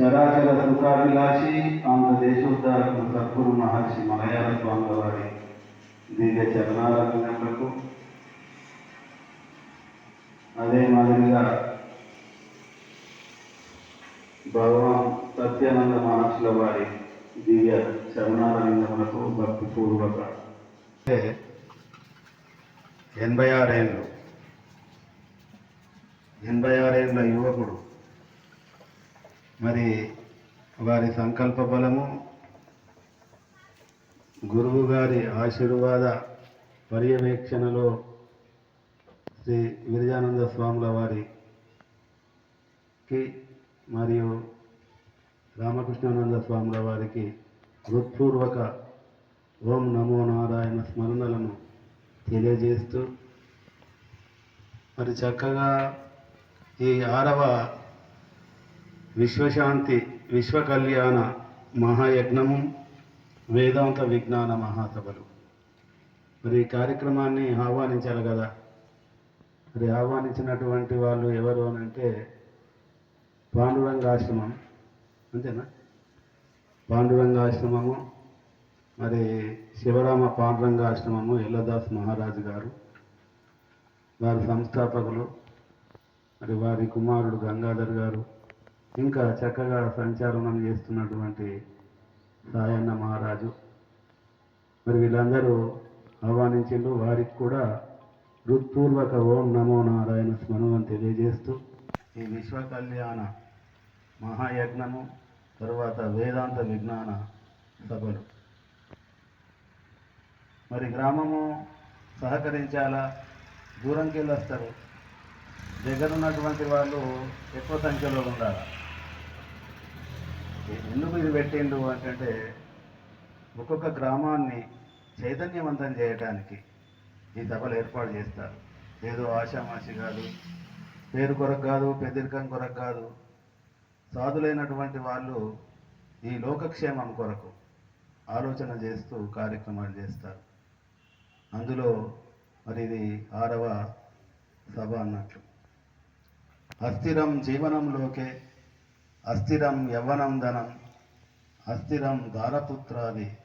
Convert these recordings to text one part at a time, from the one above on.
చరాచర సుఖాభిలాషి ఆంధ్ర దేశోద్ధారకులు సద్గురు మహర్షి మలయాళ స్వామి వారి దివ్య చరణాలకు అదే మాదిరిగా భగవాన్ సత్యానంద మహర్షుల వారి దివ్య చరణారవిందములకు భక్తిపూర్వక. ఎనభై ఆరేళ్ళు ఎనభై ఆరేళ్ళ యువకుడు మరి వారి సంకల్ప బలము గురువు గారి ఆశీర్వాద పర్యవేక్షణలో శ్రీ విరజానంద స్వాముల వారికి మరియు రామకృష్ణానంద స్వాముల వారికి హృత్పూర్వక ఓం నమో నారాయణ స్మరణలను తెలియజేస్తూ మరి చక్కగా ఈ ఆరవ విశ్వశాంతి విశ్వకళ్యాణ మహాయజ్ఞము వేదాంత విజ్ఞాన మహాసభలు. మరి ఈ కార్యక్రమాన్ని ఆహ్వానించాలి కదా. మరి ఆహ్వానించినటువంటి వాళ్ళు ఎవరు అని అంటే పాండురంగాశ్రమం. అంతేనా? పాండురంగాశ్రమము మరి శివరామ పాండురంగాశ్రమము ఎల్లదాస్ మహారాజు గారు వారి సంస్థాపకులు మరి వారి కుమారుడు గంగాధర్ గారు ఇంకా చక్కగా సంచాలనం చేస్తున్నటువంటి సాయన్న మహారాజు. మరి వీళ్ళందరూ ఆహ్వానించిండు వారికి కూడా హృత్పూర్వక ఓం నమో నారాయణ స్మరణం తెలియజేస్తూ ఈ విశ్వ కళ్యాణ మహాయజ్ఞము తరువాత వేదాంత విజ్ఞాన సభలు. మరి గ్రామము సహకరించాలా? దూరంకి వెళ్ళొస్తారు దగ్గరున్నటువంటి దగ్గర ఉన్నటువంటి వాళ్ళు ఎక్కువ సంఖ్యలో ఉండాలి? ఎందుకు ఇది పెట్టిండు అంటే ఒక్కొక్క గ్రామాన్ని చైతన్యవంతం చేయడానికి ఈ సభలు ఏర్పాటు చేస్తారు. ఏదో ఆషామాషి కాదు పేరు కొరకు కాదు పెద్దరికం కొరకు కాదు. సాధులైనటువంటి వాళ్ళు ఈ లోకక్షేమం కొరకు ఆలోచన చేస్తూ కార్యక్రమాలు చేస్తారు. అందులో మరి ఇది ఆరవ సభ అన్నట్లు. అస్థిరం జీవనంలోకే అస్థిరం యవ్వనం ధనం అస్థిరం దారపుత్రాది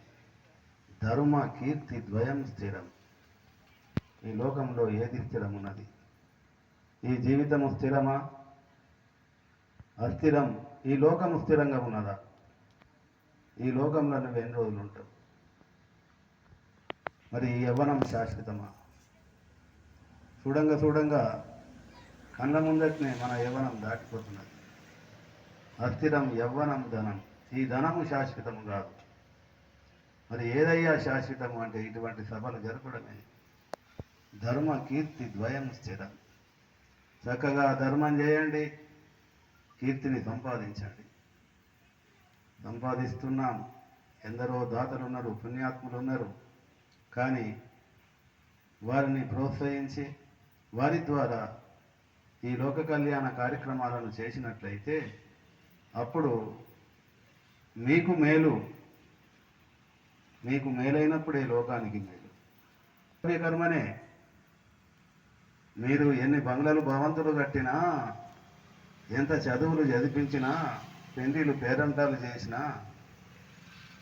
ధర్మ కీర్తి ద్వయం స్థిరం. ఈ లోకంలో ఏది స్థిరమున్నది ఈ జీవితము స్థిరమా? అస్థిరం. ఈ లోకము స్థిరంగా ఉన్నదా? ఈ లోకంలో నువ్వు ఎన్ని రోజులు ఉంటావు? మరి ఈ యవ్వనం శాశ్వతమా? చూడంగా చూడంగా కళ్ళ ముందటినే మన యవ్వనం దాటిపోతున్నది. అస్థిరం యవ్వనం ధనం. ఈ ధనము శాశ్వతము కాదు. మరి ఏదయ్యా శాశ్వతము అంటే ఇటువంటి సభలు జరపడమే? ధర్మ కీర్తి ద్వయం స్థిరం. చక్కగా ధర్మం చేయండి కీర్తిని సంపాదించండి. సంపాదిస్తున్నాం. ఎందరో దాతలు ఉన్నారు పుణ్యాత్ములు ఉన్నారు. కానీ వారిని ప్రోత్సహించి వారి ద్వారా ఈ లోక కళ్యాణ కార్యక్రమాలను చేసినట్లయితే అప్పుడు మీకు మేలు మీకు మేలైనప్పుడే లోకానికి మేలు. కర్మనే మీరు ఎన్ని బంగ్లాలు భవంతులు కట్టినా ఎంత చదువులు చదివించినా పెండిలు పేరంటాలు చేసినా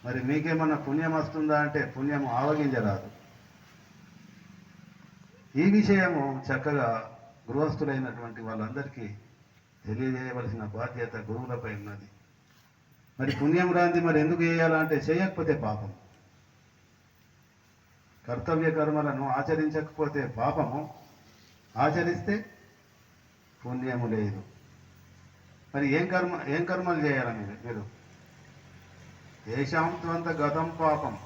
మరి మీకేమన్నా పుణ్యం వస్తుందా అంటే పుణ్యం ఆవగించరాదు. ఈ విషయము చక్కగా గృహస్థులైనటువంటి వాళ్ళందరికీ తెలియజేయవలసిన బాధ్యత గురువులపై ఉన్నది. మరి పుణ్యం రాంది మరి ఎందుకు చేయాలంటే చేయకపోతే పాపం. కర్తవ్య కర్మలను ఆచరించకపోతే పాపము. ఆచరిస్తే పుణ్యము లేదు. మరి ఏం కర్మ ఏం కర్మలు చేయాలని మీరు ఏషాం త్వంత గతం పాపం.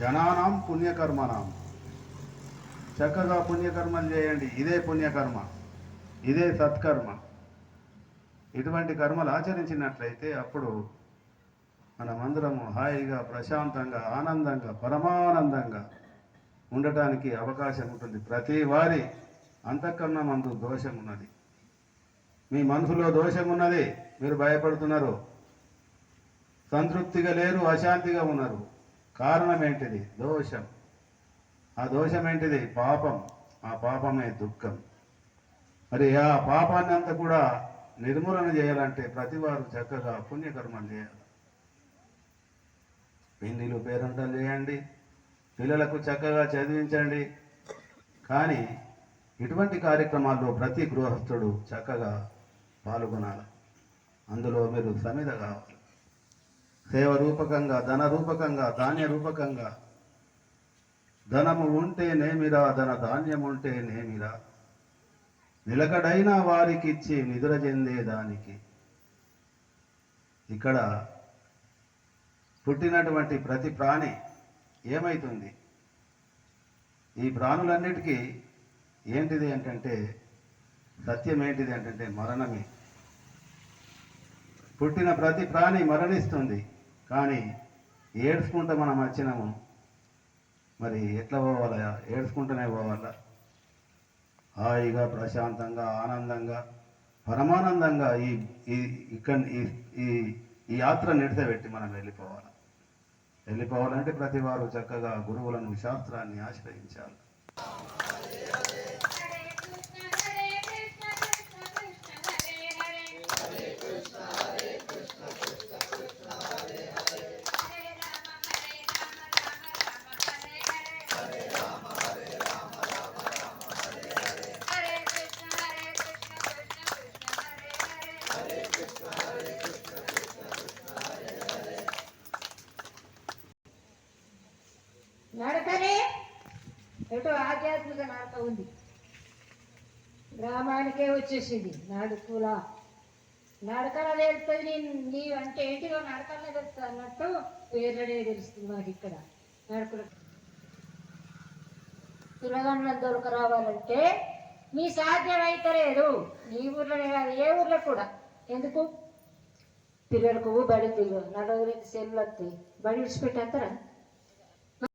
జనానాం పుణ్యకర్మనాం. చక్కగా పుణ్యకర్మలు చేయండి. ఇదే పుణ్యకర్మ. ఇదే సత్కర్మ. ఇటువంటి కర్మలు ఆచరించినట్లయితే అప్పుడు మనమందరము హాయిగా ప్రశాంతంగా ఆనందంగా పరమానందంగా ఉండటానికి అవకాశం ఉంటుంది. ప్రతి వారి అంతఃకరణ మందు దోషం ఉన్నది మీ మనసులో దోషం ఉన్నది మీరు భయపడుతున్నారు. సంతృప్తిగా లేరు అశాంతిగా ఉన్నారు. కారణం ఏంటిది? దోషం. ఆ దోషం ఏంటిది? పాపం. ఆ పాపమే దుఃఖం. మరి ఆ పాపాన్ని అంతా కూడా నిర్మూలన చేయాలంటే ప్రతి వారు చక్కగా పుణ్యకర్మలు చేయాలి. పెళ్ళిలు పేరంటలు చేయండి పిల్లలకు చక్కగా చదివించండి. కానీ ఇటువంటి కార్యక్రమాల్లో ప్రతి గృహస్థుడు చక్కగా పాల్గొనాలి. అందులో మీరు సమిధ కావాలి. సేవ రూపకంగా ధన రూపకంగా ధాన్య రూపకంగా. ధనము ఉంటే నేమిరా ధన ధాన్యం ఉంటే నేమిరా. నిలకడైన వారికి ఇచ్చి నిద్ర చెందేదానికి ఇక్కడ పుట్టినటువంటి ప్రతి ప్రాణి ఏమైతుంది? ఈ ప్రాణులన్నిటికీ ఏంటిది ఏంటంటే సత్యం ఏంటిది ఏంటంటే మరణమే. పుట్టిన ప్రతి ప్రాణి మరణిస్తుంది కానీ ఏడ్చుకుంటూ మనం వచ్చినాము మరి ఎట్లా పోవాలా ఏడ్చుకుంటూనే పోవాలా? హాయిగా ప్రశాంతంగా ఆనందంగా పరమానందంగా ఈ ఈ ఇక్కడ ఈ ఈ ఈ యాత్ర నిడితబెట్టి మనం వెళ్ళిపోవాలి. వెళ్ళిపోవాలంటే ప్రతి వారు చక్కగా గురువులను శాస్త్రాన్ని ఆశ్రయించాలి. ఉంది. గ్రామానికే వచ్చేసింది నడుకుల నడకల తెలుస్తుంది నేను నీ అంటే ఏంటిదో నడకలనే తెలుస్తుంది అన్నట్టు పేర్లనే తెలుస్తుంది మాకు ఇక్కడ నడుకుల పిల్లగాళ్ళ దొరక రావాలంటే మీ సాధ్యం అయితే లేదు. నీ ఊర్లోనే కాదు ఏ ఊర్లో కూడా. ఎందుకు? పిల్లలకు బడి నడవరికి సెల్లు వస్తాయి బడి విడిచిపెట్టేస్తారా?